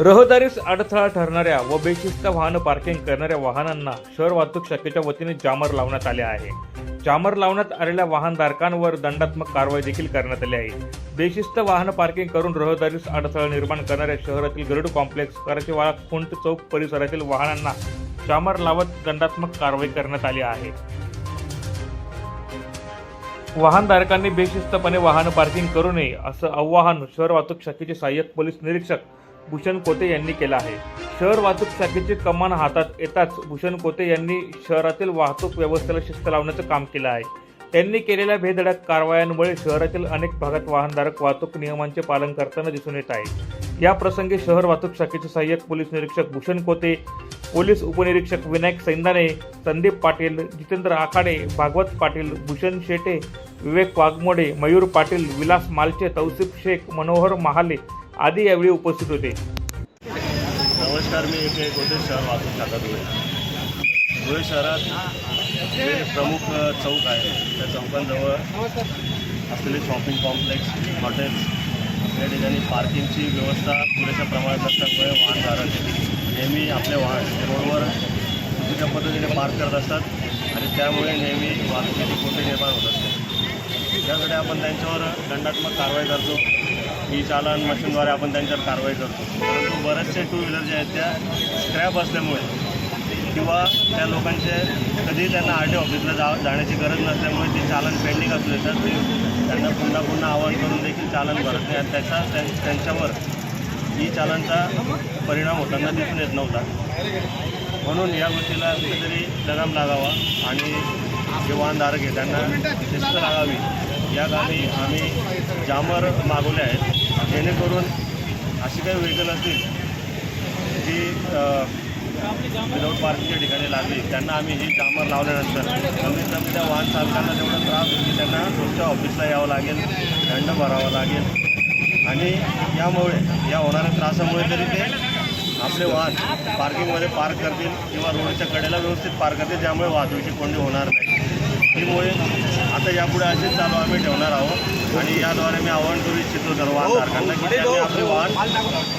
रहदारीस अडथळा ठरणाऱ्या व बेशिस्त वाहन पार्किंग करणाऱ्या वाहनांना शहर वाहतूक शाखेच्या वतीने जामर लावण्यात आले आहे. जामर लावण्यात आलेल्या वाहनधारकांवर दंडात्मक कारवाई देखील करण्यात आली आहे. बेशिस्त वाहन पार्किंग करून रहदारीस अडथळा निर्माण करणाऱ्या शहरातील गरुड कॉम्प्लेक्स कराचीवाळा खुंट चौक परिसरातील वाहनांना जामर लावत दंडात्मक कारवाई करण्यात आली आहे. वाहनधारकांनी बेशिस्तपणे वाहन पार्किंग करू नये असं आवाहन शहर वाहतूक शाखेचे सहाय्यक पोलीस निरीक्षक भूषण कोते यांनी केला आहे. शहर वाहतूक शाखेची कमान हातात येताच भूषण कोते यांनी शहरातील वाहतूक व्यवस्थेला शिस्त लावण्याचं काम केलं आहे. त्यांनी केलेल्या भेदडक कारवायांमुळे शहरातील अनेक भागात वाहनधारक वाहतूक नियमांचे पालन करताना दिसून येत आहे या प्रसंगी शहर वाहतूक शाखेचे सहाय्यक पोलीस निरीक्षक भूषण कोते पोलीस उपनिरीक्षक विनायक सैंदाने संदीप पाटील जितेंद्र आखाडे भागवत पाटील भूषण शेटे विवेक वाघमोडे मयूर पाटील विलास मालचे तौसिफ शेख मनोहर महाले आदी यावेळी उपस्थित होते. नमस्कार मी एक एक शहर वाहतूक शाखा धुळे. धुळे शहरात जे प्रमुख चौक आहे त्या चौकांजवळ असलेले शॉपिंग कॉम्प्लेक्स हॉटेल्स या ठिकाणी पार्किंगची व्यवस्था पुरेशा प्रमाणात नसल्यामुळे वाहनधारक नेहमी आपल्या वाहन रोडवर चुकीच्या पद्धतीने पार्क करत असतात आणि त्यामुळे नेहमी वाहतुकीची कोंडी निर्माण होत असते. त्यासाठी आपण त्यांच्यावर दंडात्मक कारवाई करतो. ई चालन मशीनद्वारे आपण त्यांच्यावर कारवाई करतो. परंतु बरेचसे टू व्हीलर जे आहेत त्या स्क्रॅप असल्यामुळे किंवा त्या लोकांचे कधी त्यांना आर टी ऑफिसला जा जाण्याची गरज नसल्यामुळे ते चालन पेंडिंग असले तर ते त्यांना पुन्हा पुन्हा आवाहन करून देखील चालन भरत नाही. आणि त्याचा त्यां- त्यांच्यावर ई चालनचा परिणाम होताना दिसून येत नव्हता. म्हणून या गोष्टीला कुठेतरी लगाम लागावा आणि जे वाहनधारक आहे त्यांना शिस्त लागावी. या कामी आम्ही जामर मागवले आहेत. जेणेकरून अशी काही व्हेकल असतील जी विदाऊट पार्किंगच्या ठिकाणी लागली त्यांना आम्ही ही कामर लावल्यानंतर कमीत कमी त्या वाहन चालकांना तेवढा त्रास होईल की त्यांना रोजच्या ऑफिसला यावं लागेल दंड भरावा लागेल. आणि यामुळे या होणाऱ्या त्रासामुळे तरी ते आपले वाहन पार्किंगमध्ये पार्क करतील किंवा रोडच्या कडेला व्यवस्थित पार्क करतील ज्यामुळे वाहतुकीची कोंडी होणार नाही. त्यामुळे आता यापुढे असेच चालू आम्ही ठेवणार आहोत. आणि याद्वारे मी आवाहन करू इच्छितो सर्व वाहनधारकांना की त्यांनी आपले वाहन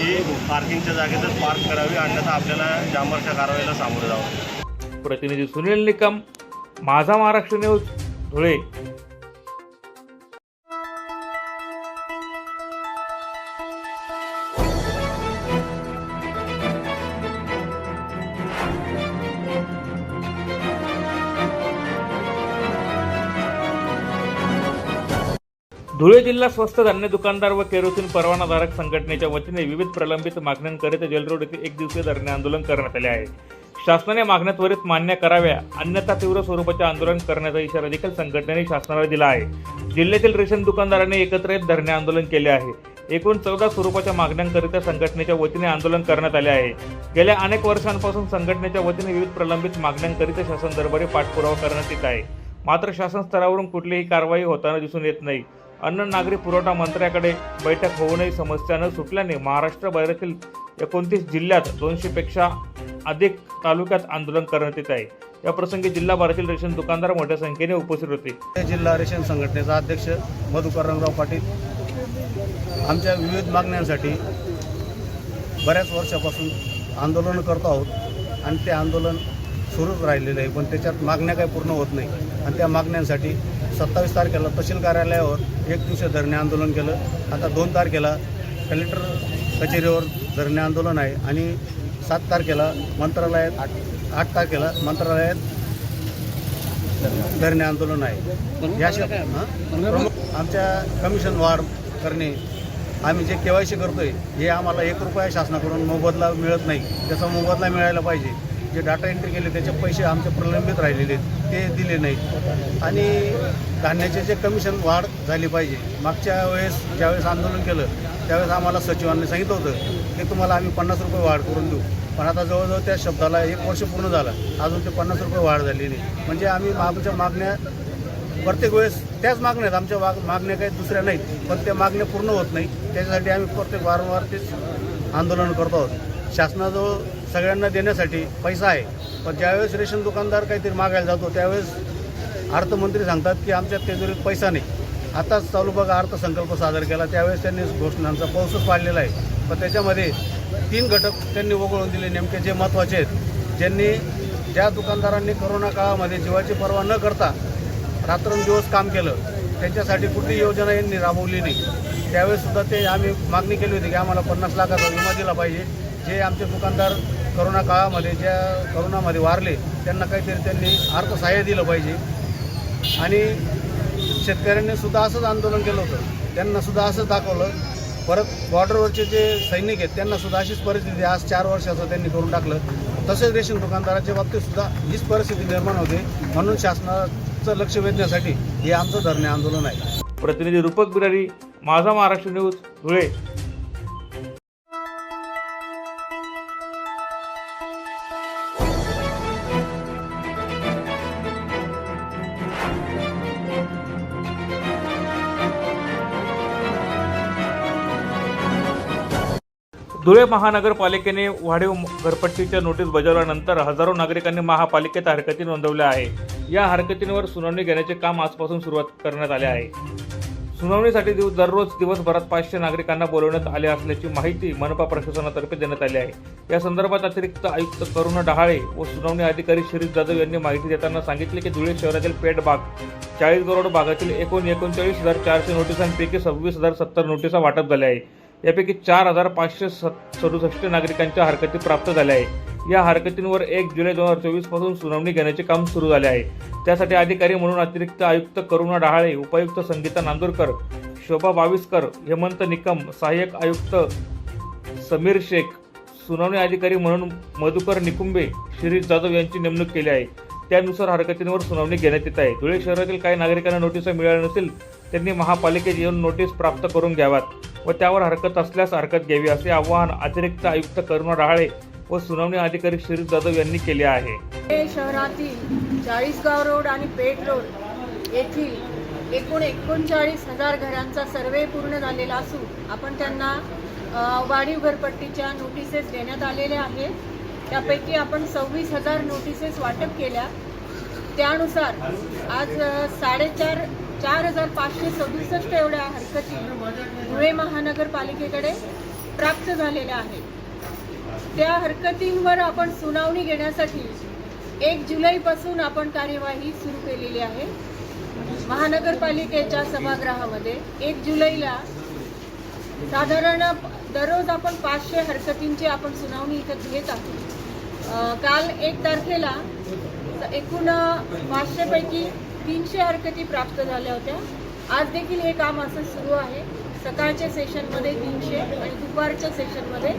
ही पार्किंगच्या जागेतच पार्क करावी अन्यथा आपल्याला जांभरच्या कारवाईला सामोरं जावं. प्रतिनिधी सुनील निकम माझा महाराष्ट्र न्यूज धुळे. धुळे जिल्हा स्वस्त धान्य दुकानदार व केरोसिन परवानाधारक संघटनेच्या वतीने विविध प्रलंबित मागण्यांकरिता जेलरोड येथे एक दिवसीय धरणे आंदोलन करण्यात आले आहे. शासनाने मागण्या त्वरित मान्य कराव्या अन्यथा तीव्र स्वरूपाचे आंदोलन करण्याचा इशारा देखील संघटनेने शासनाला दिला आहे. जिल्ह्यातील रेशन दुकानदारांनी एकत्र येत धरणे आंदोलन केले आहे. एकूण चौदा स्वरूपाच्या मागण्यांकरिता संघटनेच्या वतीने आंदोलन करण्यात आले आहे. गेल्या अनेक वर्षांपासून संघटनेच्या वतीने विविध प्रलंबित मागण्यांकरिता शासन दरबारी पाठपुरावा करण्यात येत आहे. मात्र शासन स्तरावरून कुठलीही कारवाई होताना दिसून येत नाही. अन्न नागरी पुरवठा मंत्र्याकडे बैठक होऊनही समस्या न सुटल्याने महाराष्ट्र महाराष्ट्रभरातील एकोणतीस जिल्ह्यात दोनशेपेक्षा अधिक तालुक्यात आंदोलन करण्यात येत आहे. या प्रसंगी जिल्हाभरातील रेशन दुकानदार मोठ्या संख्येने उपस्थित होते. जिल्हा रेशन संघटनेचा अध्यक्ष मधुकर रंगराव पाटील आमच्या विविध मागण्यांसाठी बऱ्याच वर्षापासून आंदोलन करतो आहोत आणि ते आंदोलन सुरूच राहिलेलं आहे पण त्याच्यात मागण्या काही पूर्ण होत नाही. आणि त्या मागण्यांसाठी सत्तावीस तारखेला तहसील कार्यालयावर एक दिवसीय धरणे आंदोलन केलं. आता दोन तारखेला कलेक्टर कचेरीवर धरणे आंदोलन आहे आणि सात तारखेला मंत्रालयात आठ आठ तारखेला मंत्रालयात धरणे आंदोलन आहे. याशिवाय प्रमुख आमच्या कमिशन वाढ करणे. आम्ही जे के वाय सी करतोय हे आम्हाला एक रुपया शासनाकडून मोबदला मिळत नाही. त्याचा मोबदला मिळायला पाहिजे. जे डाटा एंट्री केले त्याचे पैसे आमचे प्रलंबित राहिलेले आहेत, ते दिले नाहीत. आणि धान्याचे जे कमिशन वाढ झाली पाहिजे. मागच्या वेळेस ज्यावेळेस आंदोलन केलं त्यावेळेस आम्हाला सचिवांनी सांगितलं होतं की तुम्हाला आम्ही पन्नास रुपये वाढ करून देऊ. पण आता जवळजवळ त्या शब्दाला एक वर्ष पूर्ण झालं. अजून ते पन्नास रुपये वाढ झाली नाही. म्हणजे आम्ही आमच्या मागण्या प्रत्येक वेळेस त्याच मागण्या आहेत. आमच्या वाग मागण्या काही दुसऱ्या नाहीत. पण त्या मागण्या पूर्ण होत नाही त्याच्यासाठी आम्ही प्रत्येक वारंवार तेच आंदोलन करतो आहोत. शासनाजवळ सगळ्यांना देण्यासाठी पैसा आहे. पण ज्यावेळेस रेशन दुकानदार काहीतरी मागायला जातो त्यावेळेस अर्थमंत्री सांगतात की आमच्या तिजोरीत पैसा नाही. आताच चालू बघा अर्थसंकल्प सादर केला. त्यावेळेस त्यांनी घोषणांचा पाऊसच पाडलेला आहे. पण त्याच्यामध्ये तीन घटक त्यांनी वगळून दिले. नेमके जे महत्त्वाचे आहेत ज्यांनी ज्या दुकानदारांनी करोना काळामध्ये जीवाची पर्वा न करता रात्रंदिवस काम केलं त्यांच्यासाठी कुठली योजना यांनी राबवली नाही. त्यावेळेसुद्धा ते आम्ही मागणी केली होती की आम्हाला पन्नास लाखाचा विमा दिला पाहिजे. जे आमचे दुकानदार करोना काळामध्ये ज्या करोनामध्ये वारले त्यांना काहीतरी त्यांनी अर्थसहाय्य दिलं पाहिजे. आणि शेतकऱ्यांनी सुद्धा असंच आंदोलन केलं होतं. त्यांना सुद्धा असंच दाखवलं. परत बॉर्डरवरचे जे सैनिक आहेत त्यांना सुद्धा अशीच परिस्थिती आज चार वर्षाचं त्यांनी करून टाकलं. तसेच रेशन दुकानदाराच्या बाबतीत सुद्धा हीच परिस्थिती निर्माण होते. म्हणून शासनाचं लक्ष वेधण्यासाठी हे आमचं धरणे आंदोलन आहे. प्रतिनिधी रूपक बिरारी माझा महाराष्ट्र न्यूज धुळे. धुळे महानगरपालिकेने वाढीव घरपट्टीच्या नोटीस बजावल्यानंतर हजारो नागरिकांनी महापालिकेत हरकती नोंदवल्या आहे या हरकतींवर सुनावणी घेण्याचे काम आजपासून सुरुवात करण्यात आले आहे. सुनावणीसाठी दिवस दररोज दिवसभरात पाचशे नागरिकांना बोलवण्यात आले असल्याची माहिती मनपा प्रशासनातर्फे देण्यात आली आहे. या संदर्भात अतिरिक्त आयुक्त करुणा डहाळे व सुनावणी अधिकारी शिरीष जाधव यांनी माहिती देताना सांगितले की धुळे शहरातील पेठ बाग चाळीस करोड भागातील एकूण एकोणचाळीस हजार चारशे नोटिसांपैकी सव्वीस हजार सत्तर नोटिसा वाटप झाल्या आहे यापैकी चार हजार पाचशे सदुसष्ट नागरिकांच्या हरकती प्राप्त झाल्या आहे या हरकतींवर एक जुलै दोन हजार चोवीसपासून सुनावणी घेण्याचे काम सुरू झाले आहे. त्यासाठी अधिकारी म्हणून अतिरिक्त आयुक्त करुणा डहाळे उपायुक्त संगीता नांदूरकर शोभा बावीसकर हेमंत निकम सहाय्यक आयुक्त समीर शेख सुनावणी अधिकारी म्हणून मधुकर निकुंबे शिरीष जाधव यांची नेमणूक केली आहे. त्यानुसार हरकतींवर सुनावणी घेण्यात येत आहे. धुळे शहरातील काही नागरिकांना नोटिसा मिळाल्या नसेल त्यांनी महापालिकेत येऊन नोटीस प्राप्त करून घ्याव्यात व त्यावर हरकत असल्यास हरकत घ्यावी असे आवाहन अतिरिक्त आयुक्त करुणा डहाळे व सुनावणी अधिकारी शिरीष जाधव यांनी केले आहे. शहरातील चाळीसगाव रोड आणि पेठ रोड येथील एकूण एकोणचाळीस हजार घरांचा सर्वे पूर्ण झालेला असून आपण त्यांना वाढीव घरपट्टीच्या नोटिसेस देण्यात आलेल्या आहेत. त्यापैकी आपण सव्वीस हजार नोटिसेस वाटप केल्या. त्यानुसार आज साडेचार चार हजार पाचशे सदुसष्ट एवढ्या हरकती धुळे महानगरपालिकेकडे प्राप्त झालेल्या आहेत. त्या हरकतींवर आपण सुनावणी घेण्यासाठी एक जुलैपासून आपण कार्यवाही सुरू केलेली आहे. महानगरपालिकेच्या सभागृहामध्ये एक जुलैला साधारण दररोज आपण पाचशे हरकतींची आपण सुनावणी इथं घेत आहोत. काल एक तारखेला एकूण पाचशेपैकी तीनशे हरकती प्राप्त झाल्या होत्या. आज देखील हे काम असं सुरू आहे. सकाळच्या सेशनमध्ये तीनशे आणि दुपारच्या सेशनमध्ये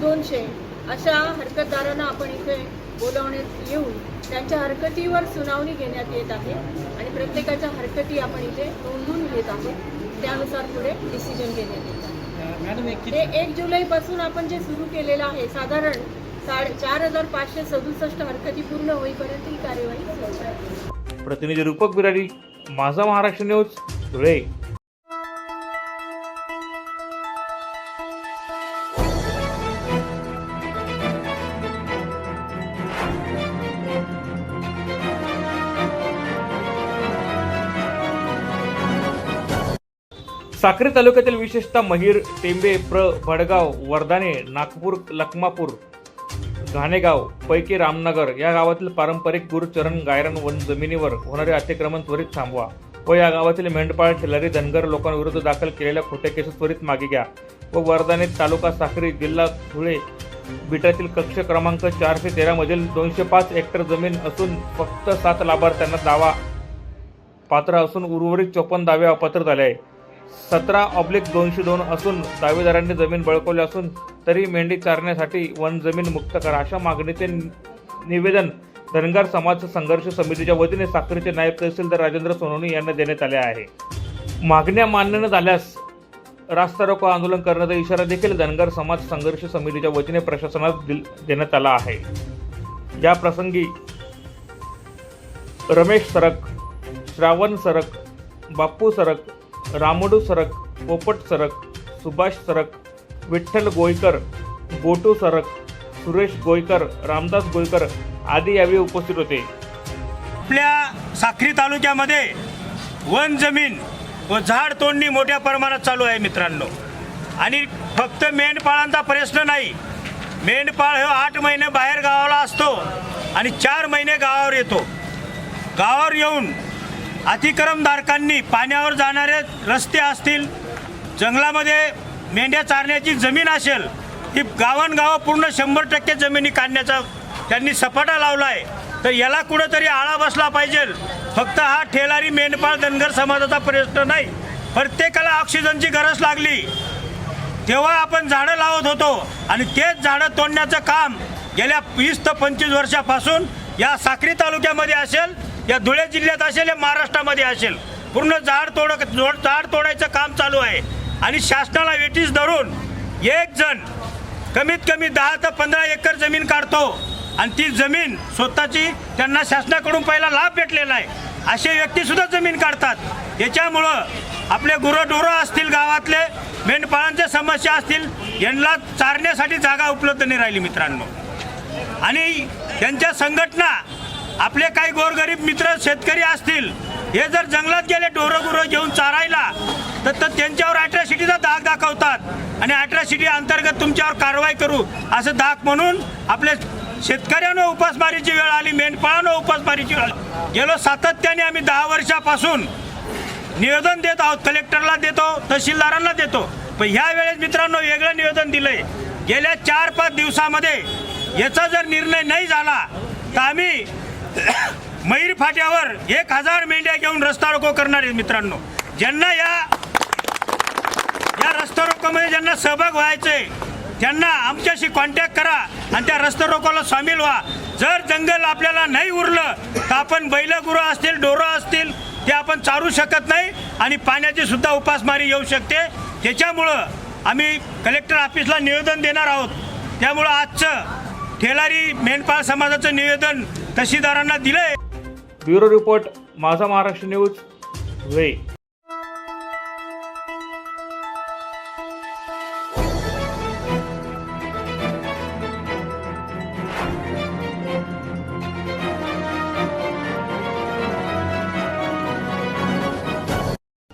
दोनशे. अशा हरकतदारांना आपण इथे बोलावण्यात येऊन त्यांच्या हरकतीवर सुनावणी घेण्यात येत आहे आणि प्रत्येकाच्या हरकती आपण इथे नोंदवून घेत आहोत. त्यानुसार पुढे डिसिजन घेण्यात येत आहे हे एक जुलैपासून आपण जे सुरू केलेलं आहे साधारण साडे चार हजार पाचशे सदुसष्ट हरकती पूर्ण होईपर्यंत ही कार्यवाही प्रतिनिधी रूपक बिराडी माझा महाराष्ट्र न्यूज धुळे. साक्री तालुक्यातील विशेषतः महिर टेंबे प्र भडगाव वर्धाने नागपूर लखमापूर घाणेगाव पैकी रामनगर या गावातील पारंपरिक गुरुचरण गायरन वन जमिनीवर होणारे अतिक्रमण त्वरित थांबवा व या गावातील मेंढपाळ ठेलारी धनगर लोकांविरुद्ध दाखल केलेल्या खोट्या केसेस त्वरित मागे घ्या व वर्धाने तालुका साखरी जिल्हा धुळे बिटातील कक्ष क्रमांक चारशे तेरा मधील दोनशे पाच हेक्टर जमीन असून फक्त सात लाभार्थ्यांना दावा पात्र असून उर्वरित चोपन्न दावे अपात्र झाले आहे सतरा ऑब्लिक दोनशे दोन असून दावेदारांनी जमीन बळकवली असून तरी मेंढी चारण्यासाठी वन जमीन मुक्त करा अशा मागणीचे निवेदन धनगर समाज संघर्ष समितीच्या वतीने साखरेचे नायब तहसीलदार राजेंद्र सोनोनी यांना देण्यात आले आहे. मागण्या मान्य न झाल्यास रास्ता रोको आंदोलन करण्याचा इशारा देखील धनगर समाज संघर्ष समितीच्या वतीने प्रशासनास दिल- देण्यात आला आहे. या प्रसंगी रमेश सरक श्रावण सरक बाप्पू सरक रामोडू सरक पोपट सरक सुभाष सरक विठ्ठल गोयकर गोटू सरक सुरेश गोयकर रामदास गोयकर आदी यावेळी उपस्थित होते. आपल्या साक्री तालुक्यामध्ये वन जमीन व झाड तोडणी मोठ्या प्रमाणात चालू आहे मित्रांनो. आणि फक्त मेंढपाळांचा प्रश्न नाही. मेंढपाळ हे आठ महिने बाहेर गावाला असतो आणि चार महिने गावावर येतो. गावावर येऊन अतिक्रमधारकांनी पाण्यावर जाणारे रस्ते असतील जंगलामध्ये मेंढ्या चारण्याची जमीन असेल ही गावांगावं पूर्ण शंभर टक्के जमिनी काढण्याचा त्यांनी सपाटा लावला आहे तर याला कुठंतरी आळा बसला पाहिजे. फक्त हा ठेलारी मेंढपाळ धनगर समाजाचा प्रश्न नाही. प्रत्येकाला ऑक्सिजनची गरज लागली. तेव्हा आपण झाडं लावत होतो आणि तेच झाडं तोडण्याचं काम गेल्या वीस ते पंचवीस वर्षापासून या साक्री तालुक्यामध्ये असेल. या धुळे जिल्ह्यात असेल या महाराष्ट्रामध्ये असेल. पूर्ण झाड तोड जोड झाड तोडायचं काम चालू आहे. आणि शासनाला वेटीस धरून एक जण कमीत कमी दहा ते पंधरा एकर जमीन काढतो. आणि ती जमीन स्वतःची त्यांना शासनाकडून पहिला लाभ भेटलेला आहे. असे व्यक्तीसुद्धा जमीन काढतात. याच्यामुळं आपले गुरंढोरं असतील गावातले मेंढपाळांच्या समस्या असतील यांना चारण्यासाठी जागा उपलब्ध नाही राहिली मित्रांनो. आणि त्यांच्या संघटना आपले काही गोरगरीब मित्र शेतकरी असतील हे जर जंगलात गेले डोरं गुरं घेऊन चारायला तर तर त्यांच्यावर अट्रॅसिटीचा दाग दाखवतात. आणि अट्रॅसिटी अंतर्गत तुमच्यावर कारवाई करू असं दाग म्हणून आपले शेतकऱ्यांना उपासमारीची वेळ आली मेंढपाळानं उपासमारीची वेळ गेलो सातत्याने आम्ही दहा वर्षापासून निवेदन देत आहोत कलेक्टरला देतो तहसीलदारांना देतो. पण ह्या वेळेस मित्रांनो वेगळं निवेदन दिलंय. गेल्या चार पाच दिवसामध्ये याचा जर निर्णय नाही झाला तर आम्ही मयूर फाट्यावर एक हजार मेंढ्या घेऊन रस्ता रोको करणार आहे मित्रांनो. ज्यांना या या रस्ता रोकोमध्ये ज्यांना सहभाग व्हायचे त्यांना आमच्याशी कॉन्टॅक्ट करा आणि त्या रस्ता रोकोला सामील व्हा. जर जंगल आपल्याला नाही उरलं तर आपण बैलगुरं असतील डोरं असतील ते आपण चारू शकत नाही आणि पाण्याची सुद्धा उपासमारी येऊ शकते. त्याच्यामुळं आम्ही कलेक्टर ऑफिसला निवेदन देणार आहोत. त्यामुळं आजचं ठेलारी मेंढपाळ समाजाचं निवेदन तहसीलदारांना दिलं आहे bureau report Majha Maharashtra news वे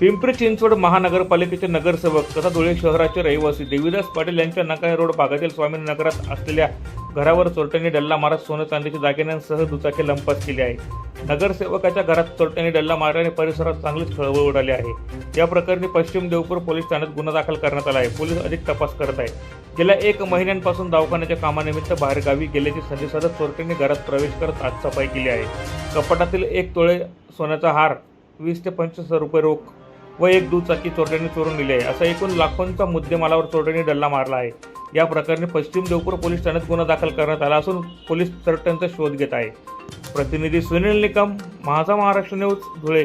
पिंपरी चिंचवड महानगरपालिकेचे नगरसेवक तथा धुळे शहराचे रहिवासी देवीदास पाटील यांच्या नकाय रोड भागातील स्वामी नगरात असलेल्या घरावर चोरट्यांनी डल्ला मारत सोनं चांदीच्या दागिन्यांसह दुचाकी लंपास केली आहे. नगरसेवकाच्या घरात चोरट्यांनी डल्ला मारल्याने परिसरात चांगलीच खळबळ उडाली आहे. या प्रकरणी पश्चिम देवपूर पोलीस ठाण्यात गुन्हा दाखल करण्यात आला आहे. पोलीस अधिक तपास करत आहेत. गेल्या एक महिन्यांपासून दवाखान्याच्या कामानिमित्त बाहेरगावी गेल्याची संधी साधत चोरट्यांनी घरात प्रवेश करत आज सफाई केली आहे. कपाटातील एक तोळे सोन्याचा हार वीस ते पंचवीस हजार रुपये रोख व एक दुचाकी चोरट्यांनी चोरून नेली आहे. असा एकूण लाखोंचा मुद्देमालावर चोरट्यांनी डल्ला मारला आहे. या प्रकरणी पश्चिम देवपूर पोलीस ठाण्यात गुन्हा दाखल करण्यात आला असून पोलीस चोरट्यांचा शोध घेत आहे. प्रतिनिधी सुनील निकम माझा महाराष्ट्र न्यूज धुळे.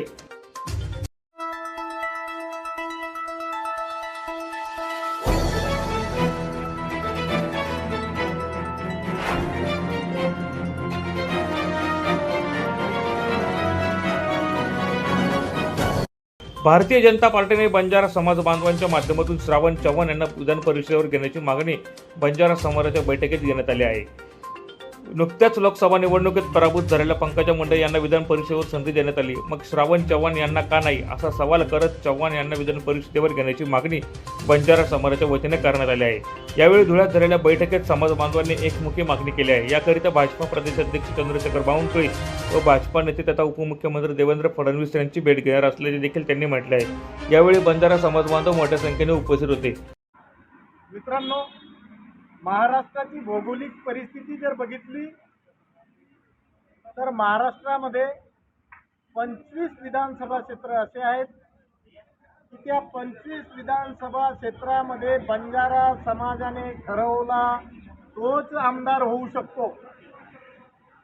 भारतीय जनता पार्टीने बंजारा समाज बांधवांच्या माध्यमातून श्रावण चव्हाण यांना विधान परिषदेवर घेण्याची मागणी बंजारा समाजाच्या बैठकीत घेण्यात आली आहे. नुकत्याच लोकसभा निवडणुकीत पराभूत झालेल्या पंकजा मुंडे यांना विधान परिषदेवर संधी देण्यात आली. मग श्रावण चव्हाण यांना का नाही? असा सवाल करत चव्हाण यांना विधान परिषदेवर घेण्याची मागणी बंजारा समाजाच्या वतीने करण्यात आली आहे. यावेळी धुळ्यात झालेल्या बैठकीत समाज बांधवांनी एकमुखी मागणी केली आहे. याकरिता भाजपा प्रदेशाध्यक्ष चंद्रशेखर बावनकुळे व भाजपा नेते तथा उपमुख्यमंत्री देवेंद्र फडणवीस यांची भेट घेणार असल्याचे देखील त्यांनी म्हटले आहे. यावेळी बंजारा समाज बांधव मोठ्या संख्येने उपस्थित होते. मित्रांनो महाराष्ट्राची भौगोलिक परिस्थिती जर बघितली तर महाराष्ट्रामध्ये पंचवीस विधानसभा क्षेत्र असे आहेत की त्या पंचवीस विधानसभा क्षेत्रामध्ये बंजारा समाजाने ठरवला तोच आमदार होऊ शकतो.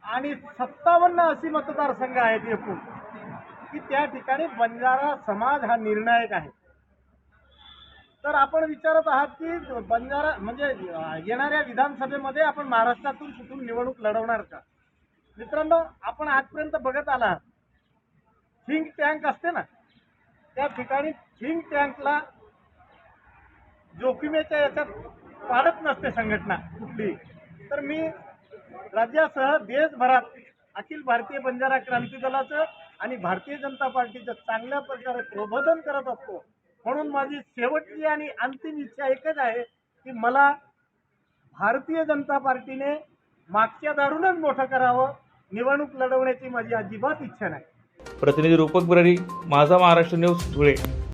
आणि सत्तावन्न अशी मतदारसंघ आहेत एकूण की त्या ठिकाणी बंजारा समाज हा निर्णायक आहे. तर आपण विचारत आहात की बंजारा म्हणजे येणाऱ्या विधानसभेमध्ये आपण महाराष्ट्रातून कुठून निवडणूक लढवणार का? मित्रांनो आपण आजपर्यंत बघत आला आहात थिंक टँक असते ना? त्या ठिकाणी थिंक टँकला जोखीमेच्या याच्यात पाडत नसते संघटना कुठली तर मी राज्यासह देशभरात अखिल भारतीय बंजारा क्रांती दलाचं आणि भारतीय जनता पार्टीचं चांगल्या प्रकारे प्रबोधन करत असतो. म्हणून माझी शेवटची आणि अंतिम इच्छा एकच आहे की मला भारतीय जनता पार्टीने मागच्या दारूनच मोठं करावं. निवडणूक लढवण्याची माझी अजिबात इच्छा नाही. प्रतिनिधी रूपक बिरारी माझा महाराष्ट्र न्यूज धुळे.